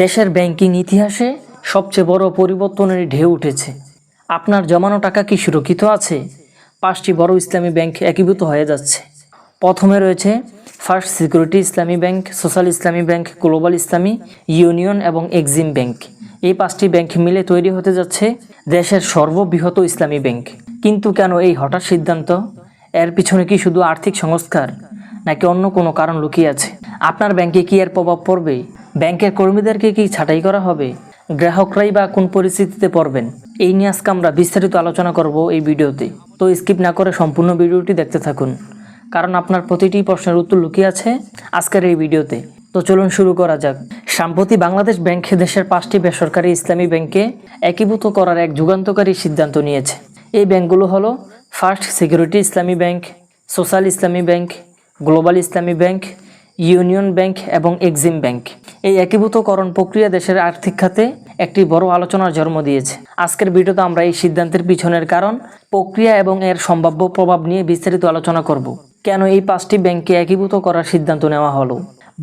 দেশের ব্যাংকিং ইতিহাসে সবচেয়ে বড় পরিবর্তনের ঢেউ উঠেছে। আপনার জমানো টাকা কি সুরক্ষিত আছে? পাঁচটি বড় ইসলামী ব্যাংক একীভূত হয়ে যাচ্ছে। প্রথমে রয়েছে first security Islami bank, social Islami bank, global Islami, union এবং এক্সিম ব্যাংক। এই পাঁচটি ব্যাংক মিলে তৈরি হতে যাচ্ছে দেশের সর্ববৃহৎ ইসলামী ব্যাংক। কিন্তু কেন এই হঠাৎ সিদ্ধান্ত? এর পিছনে কি শুধু আর্থিক সংস্কার, নাকি অন্য কোনো কারণ লুকিয়ে আছে? আপনার ব্যাংকে কি এর প্রভাব পড়বে? ব্যাংকের কর্মীদেরকে কি ছাঁটাই করা হবে? গ্রাহকরাই বা কোন পরিস্থিতিতে পড়বেন? এই নিয়ে আজকে আমরা বিস্তারিত আলোচনা করব এই ভিডিওতে। তো স্কিপ না করে সম্পূর্ণ ভিডিওটি দেখতে থাকুন। কারণ আপনার প্রতিটি প্রশ্নের উত্তর লুকিয়ে আছে আজকের এই ভিডিওতে। তো চলুন শুরু করা যাক। সাম্প্রতি বাংলাদেশ ব্যাংক দেশের পাঁচটি বেসরকারি ইসলামী ব্যাংকে একীভূত করার এক যুগান্তকারী সিদ্ধান্ত নিয়েছে। এই ব্যাংকগুলো হলো first security Islami bank, social Islami bank, global Islami bank, union bank এবং এক্সিম ব্যাংক। এই একীভূতকরণ প্রক্রিয়া দেশের আর্থিক খাতে একটি বড় আলোচনার জন্ম দিয়েছে। আজকের ভিডিওতে আমরা এই সিদ্ধান্তের পিছনের কারণ, প্রক্রিয়া এবং এর সম্ভাব্য প্রভাব নিয়ে বিস্তারিত আলোচনা করব। কেন এই পাঁচটি ব্যাংককে একীভূত করার সিদ্ধান্ত নেওয়া হলো?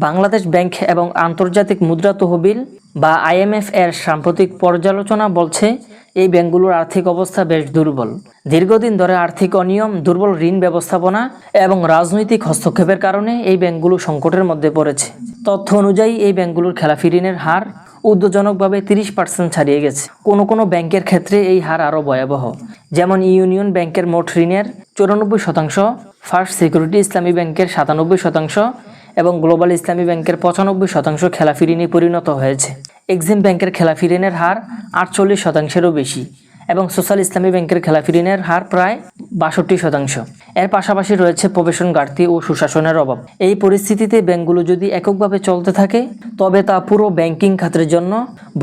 বাংলাদেশ ব্যাংক এবং আন্তর্জাতিক মুদ্রা তহবিল বা আইএমএফ এর সাম্প্রতিক পর্যালোচনা বলছে, এই ব্যাংকগুলোর আর্থিক অবস্থা বেশ দুর্বল। দীর্ঘদিন ধরে আর্থিক অনিয়ম, দুর্বল ঋণ ব্যবস্থাপনা এবং রাজনৈতিক হস্তক্ষেপের কারণে এই ব্যাংকগুলো সংকটের মধ্যে পড়েছে। তথ্য অনুযায়ী এই ব্যাংকগুলোর খেলাফি ঋণের হার উদ্যোজনকভাবে তিরিশ পার্সেন্ট ছাড়িয়ে গেছে। কোনো কোনো ব্যাংকের ক্ষেত্রে এই হার আরও ভয়াবহ। যেমন ইউনিয়ন ব্যাংকের মোট ঋণের চুরানব্বই শতাংশ, ফার্স্ট সিকিউরিটি ইসলামী ব্যাংকের সাতানব্বই শতাংশ এবং গ্লোবাল ইসলামী ব্যাংকের পঁচানব্বই শতাংশ খেলাফি ঋণে পরিণত হয়েছে। এক্সিম ব্যাংকের খেলাফি ঋণের হার আটচল্লিশ শতাংশেরও বেশি। এবং সোশ্যাল ইসলামী ব্যাংকের খেলাফি ঋণের হার প্রায় বাষট্টি শতাংশ। এর পাশাপাশি রয়েছে প্রবেশন ঘাটতি ও সুশাসনের অভাব। এই পরিস্থিতিতে ব্যাংকগুলো যদি এককভাবে চলতে থাকে, তবে তা পুরো ব্যাংকিং খাতের জন্য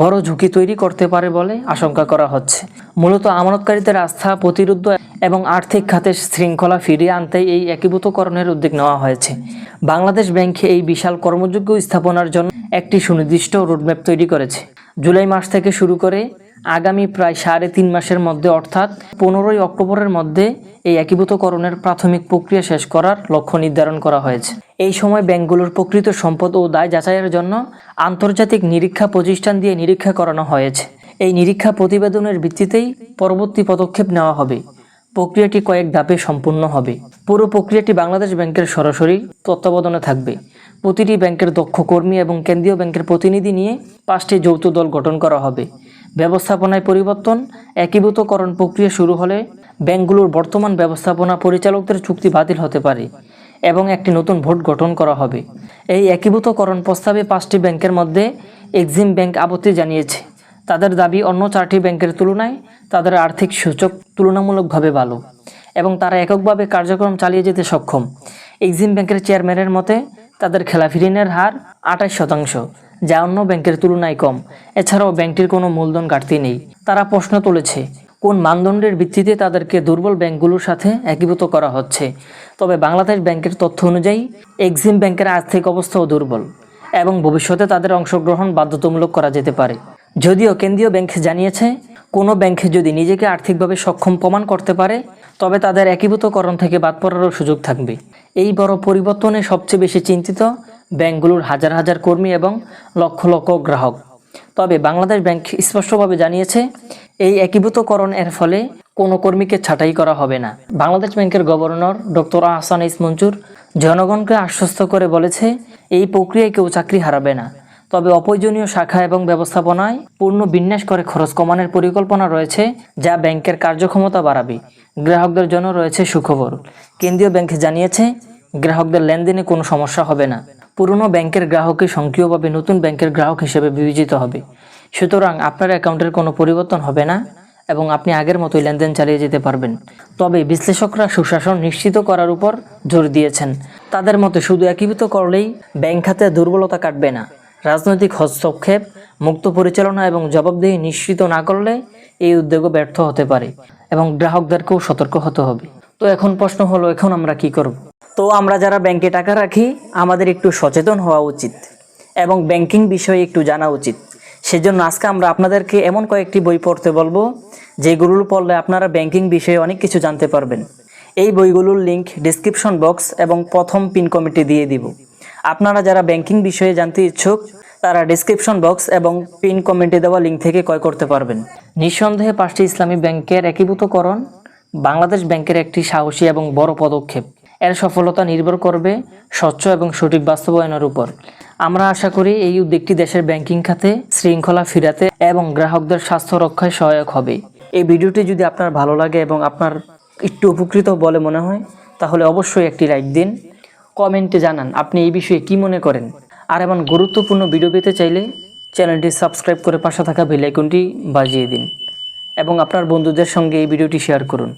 বড় ঝুঁকি তৈরি করতে পারে বলে আশঙ্কা করা হচ্ছে। মূলত আমানতকারীদের আস্থা, প্রতিরোধ এবং আর্থিক খাতের শৃঙ্খলা ফিরিয়ে আনতে এই একীভূতকরণের উদ্যোগ নেওয়া হয়েছে। বাংলাদেশ ব্যাংকে এই বিশাল কর্মযোগ্য স্থাপনার জন্য একটি সুনির্দিষ্ট রোডম্যাপ তৈরি করেছে। জুলাই মাস থেকে শুরু করে আগামী প্রায় সাড়ে তিন মাসের মধ্যে, অর্থাৎ পনেরোই অক্টোবরের মধ্যে এই একীভূতকরণের প্রাথমিক প্রক্রিয়া শেষ করার লক্ষ্য নির্ধারণ করা হয়েছে। এই সময় ব্যাংকগুলোর প্রকৃত সম্পদ ও দায় যাচাইয়ের জন্য আন্তর্জাতিক নিরীক্ষা প্রতিষ্ঠান দিয়ে নিরীক্ষা করানো হয়েছে। এই নিরীক্ষা প্রতিবেদনের ভিত্তিতেই পরবর্তী পদক্ষেপ নেওয়া হবে। প্রক্রিয়াটি কয়েক ধাপে সম্পূর্ণ হবে। পুরো প্রক্রিয়াটি বাংলাদেশ ব্যাংকের সরাসরি তত্ত্বাবধানে থাকবে। প্রতিটি ব্যাংকের দক্ষ কর্মী এবং কেন্দ্রীয় ব্যাংকের প্রতিনিধি নিয়ে পাঁচটি যৌথ দল গঠন করা হবে। ব্যবস্থাপনায় পরিবর্তন, একীভূতকরণ প্রক্রিয়া শুরু হলে ব্যাংকগুলোর বর্তমান ব্যবস্থাপনা পরিচালকদের চুক্তি বাতিল হতে পারে এবং একটি নতুন ভোট গঠন করা হবে। এই একীভূতকরণ প্রস্তাবে পাঁচটি ব্যাংকের মধ্যে এক্সিম ব্যাংক আপত্তি জানিয়েছে। তাদের দাবি অন্য চারটি ব্যাংকের তুলনায় তাদের আর্থিক সূচক তুলনামূলকভাবে ভালো এবং তারা এককভাবে কার্যক্রম চালিয়ে যেতে সক্ষম। এক্সিম ব্যাংকের চেয়ারম্যানের মতে, তাদের খেলাফি ঋণের হার আঠাশ শতাংশ। যা অন্য ব্যাংকের তুলনায় কম। এছাড়াও ব্যাংকটির কোনো মূলধন ঘাটতি নেই। তারা প্রশ্ন তুলেছে, কোন মানদণ্ডের ভিত্তিতে তাদেরকে দুর্বল ব্যাংকগুলোর সাথে একীভূত করা হচ্ছে? তবে বাংলাদেশ ব্যাংকের তথ্য অনুযায়ী, এক্সিম ব্যাংকের আর্থিক অবস্থাও দুর্বল এবং ভবিষ্যতে তাদের অংশগ্রহণ বাধ্যতামূলক করা যেতে পারে। যদিও কেন্দ্রীয় ব্যাংক জানিয়েছে, কোনো ব্যাংক যদি নিজেকে আর্থিকভাবে সক্ষম প্রমাণ করতে পারে, তবে তাদের একীভূতকরণ থেকে বাদ পড়ারও সুযোগ থাকবে। এই বড় পরিবর্তনে সবচেয়ে বেশি চিন্তিত ব্যাংকগুলোর হাজার হাজার কর্মী এবং লক্ষ লক্ষ গ্রাহক। তবে বাংলাদেশ ব্যাংক স্পষ্টভাবে জানিয়েছে, এই একীভূতকরণ এর ফলে কোনো কর্মীকে ছাঁটাই করা হবে না। বাংলাদেশ ব্যাংকের governor doctor Ahsan H Mansur জনগণকে আশ্বস্ত করে বলেছে, এই প্রক্রিয়ায় কেউ চাকরি হারাবে না। তবে অপ্রয়োজনীয় শাখা এবং ব্যবস্থাপনায় পূর্ণ বিন্যাস করে খরচ কমানোর পরিকল্পনা রয়েছে, যা ব্যাংকের কার্যক্ষমতা বাড়াবে। গ্রাহকদের জন্য রয়েছে সুখবর। কেন্দ্রীয় ব্যাংক জানিয়েছে, গ্রাহকদের লেনদেনে কোনো সমস্যা হবে না। পুরনো ব্যাংকের গ্রাহকই সক্রিয়ভাবে নতুন ব্যাংকের গ্রাহক হিসেবে বিবেচিত হবে। সুতরাং আপনার অ্যাকাউন্টের কোনো পরিবর্তন হবে না এবং আপনি আগের মতোই লেনদেন চালিয়ে যেতে পারবেন। তবে বিশ্লেষকরা সুশাসন নিশ্চিত করার উপর জোর দিয়েছেন। তাদের মতে শুধু একীভূত করলেই ব্যাংক খাতে দুর্বলতা কাটবে না। রাজনৈতিক হস্তক্ষেপ, মুক্ত পরিচালনা এবং জবাবদিহি নিশ্চিত না করলে এই উদ্যোগও ব্যর্থ হতে পারে এবং গ্রাহকদেরকেও সতর্ক হতে হবে। তো এখন প্রশ্ন হলো, এখন আমরা কি করব? তো আমরা যারা ব্যাংকে টাকা রাখি, আমাদের একটু সচেতন হওয়া উচিত এবং ব্যাংকিং বিষয়ে একটু জানা উচিত। সেজন্য আজকে আমরা আপনাদেরকে এমন কয়েকটি বই পড়তে বলব যেগুলো পড়লে আপনারা ব্যাংকিং বিষয়ে অনেক কিছু জানতে পারবেন। এই বইগুলোর লিঙ্ক ডিসক্রিপশন বক্স এবং প্রথম পিন কমিটি দিয়ে দিব। আপনারা যারা ব্যাংকিং বিষয়ে জানতে ইচ্ছুক, তারা ডিসক্রিপশন বক্স এবং পিন কমেন্টে দেওয়া লিঙ্ক থেকে ক্রয় করতে পারবেন। নিঃসন্দেহে পাঁচটি ইসলামী ব্যাংকের একীভূতকরণ, বাংলাদেশ ব্যাংকের একটি সাহসী এবং বড় পদক্ষেপ। এর সফলতা নির্ভর করবে স্বচ্ছ এবং সঠিক বাস্তবায়নের উপর। আমরা আশা করি এই উদ্যোগটি দেশের ব্যাংকিং খাতে শৃঙ্খলা ফিরাতে এবং গ্রাহকদের স্বাস্থ্য রক্ষায় সহায়ক হবে। এই ভিডিওটি যদি আপনার ভালো লাগে এবং আপনার একটু উপকৃত বলে মনে হয়, তাহলে অবশ্যই একটি লাইক দিন। কমেন্টে জানান আপনি এই বিষয়ে কি মনে করেন। আর এমন গুরুত্বপূর্ণ ভিডিও পেতে চাইলে চ্যানেলটি সাবস্ক্রাইব করে পাশে থাকা বেল আইকনটি বাজিয়ে দিন এবং আপনার বন্ধুদের সঙ্গে এই ভিডিওটি শেয়ার করুন।